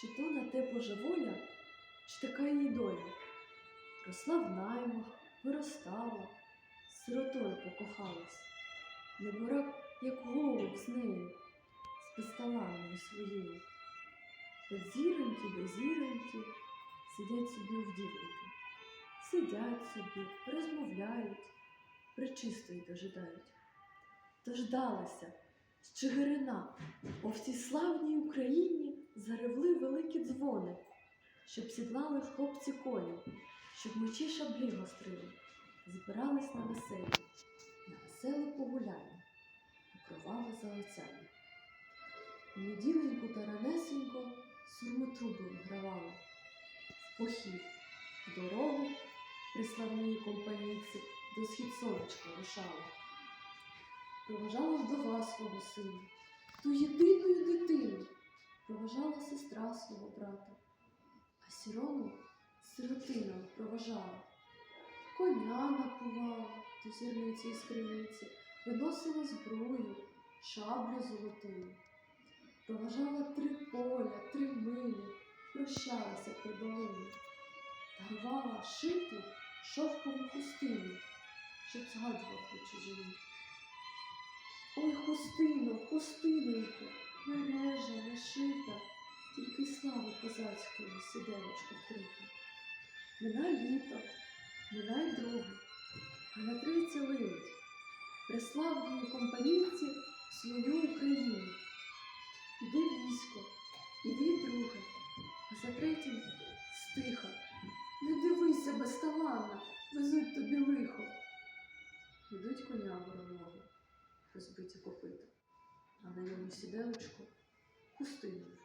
Чи то на те Божа воля, чи така її доля? Росла в наймах, виростала, сиротою покохалась. Неборак, як голуб з нею, з безталанною своєю. От зіроньки до зіроньки сидять собі у вдівники. Сидять собі, розмовляють, причистої дожидають. Дождалася Чигирина, бо в цій славній Україні заревли великі дзвони, щоб сідлали хлопці коні, щоб мечі шаблі гострили, збирались на веселі, на веселе погуляння, покривали за отцями. У неділеньку та ранесенько сурми трубою гравали, в похід, в дорогу при славній компанійці до схід сонечка рушала. Проважала вдова свого сина, ту єдиною дитину, проважала сестра свого брата, а сірону сиротина проважала, коня напувала до зірниці і скриниці, виносила зброю, шаблю золотою. Проважала три поля, три милі, прощалася при долині, дарувала шиту шовкову хустину, щоб згадував про чужину. Ой, хустино, хустинонько, мережа, не шита, тільки слави козацької сиденечко вкрита. Минай літо, минай друге, а на трійці линуть, при славній компанійці свою Україну. Іди військо, іди друге, а за третім стиха. Не дивися безталанна, везуть тобі лихо. Йдуть коня вороного, розбиті копита, а на йому сіделочку хустиною вкрита.